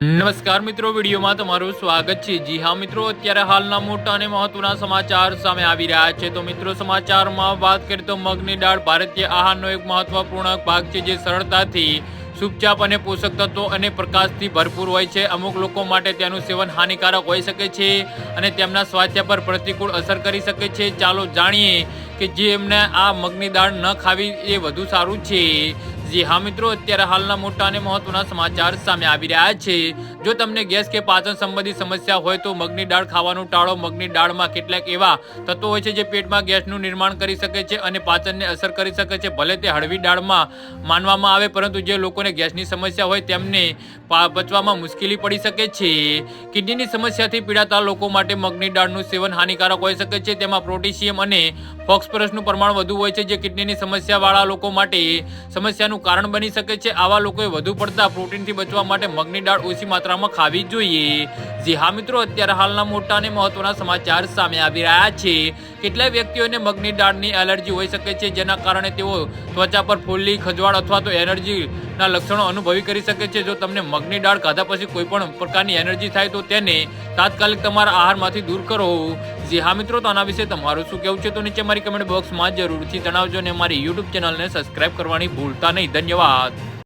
નમસ્કાર મિત્રો, વિડીયોમાં તમારું સ્વાગત છે. જી હા મિત્રો, અત્યારે હાલના મોટા અને મહત્વના સમાચાર સામે આવી રહ્યા છે. તો મિત્રો, સમાચારમાં વાત કરીએ તો મગની દાળ ભારતીય આહારનો એક મહત્વપૂર્ણ ભાગ છે, જે સરળતાથી સૂપચાપ અને પોષક તત્વો અને પ્રકાશથી ભરપૂર હોય છે. અમુક લોકો માટે તેનું સેવન હાનિકારક હોઈ શકે છે અને તેમના સ્વાસ્થ્ય પર પ્રતિકૂળ અસર કરી શકે છે. ચાલો જાણીએ કે જે એમને આ મગની દાળ ન ખાવી એ વધુ સારું છે. જી હા મિત્રો અત્યારે હાલના મોટા અને મહત્વના સમાચાર સામે આવી રહ્યા છે. જો તમને ગેસ કે પાચન સંબંધી સમસ્યા હોય તો મગની દાળ ખાવાનું ટાળો. મગની દાળમાં કેટલાક એવા તત્વો હોય છે જે પેટમાં ગેસનું નિર્માણ કરી શકે છે અને પાચનને અસર કરી શકે છે. ભલે તે હળવી દાળમાં માનવામાં આવે, પરંતુ જે લોકોને ગેસની સમસ્યા હોય તેમને પચવામાં મુશ્કેલી પડી શકે છે. કિડનીની સમસ્યાથી પીડાતા લોકો માટે મગની દાળનું સેવન હાનિકારક હોઈ શકે છે. તેમાં પ્રોટેશિયમ અને ફોસ્ફરસનું પ્રમાણ વધુ હોય છે, જે કિડનીની સમસ્યાવાળા લોકો માટે સમસ્યાનું કારણ બની શકે છે. આવા લોકોએ વધુ પડતા પ્રોટીનથી બચવા માટે મગની દાળ ઓછી માત્રામાં ખાવી જોઈએ. જી હા મિત્રો, અત્યારે હાલના મોટા અને મહત્વના સમાચાર સામે આવી રહ્યા છે. કેટલાય વ્યક્તિઓને મગની દાળની એલર્જી હોઈ શકે છે, જેના કારણે તેઓ ત્વચા પર ફૂલ્લી ખજવાળ અથવા તો એનર્જીના લક્ષણો અનુભવી કરી શકે છે. જો તમને મગની દાળ ખાધા પછી કોઈ પણ પ્રકારની એનર્જી થાય, તો તેને તાત્કાલિક તમારા આહારમાંથી દૂર કરો. જી હા મિત્રો, તો આના વિશે તમારું શું કહેવું છે, તો નીચે મારી કમેન્ટ બોક્સમાં જરૂરથી જણાવજો અને મારી યુટ્યુબ ચેનલને સબસ્ક્રાઇબ કરવાની ભૂલતા નહીં. ધન્યવાદ.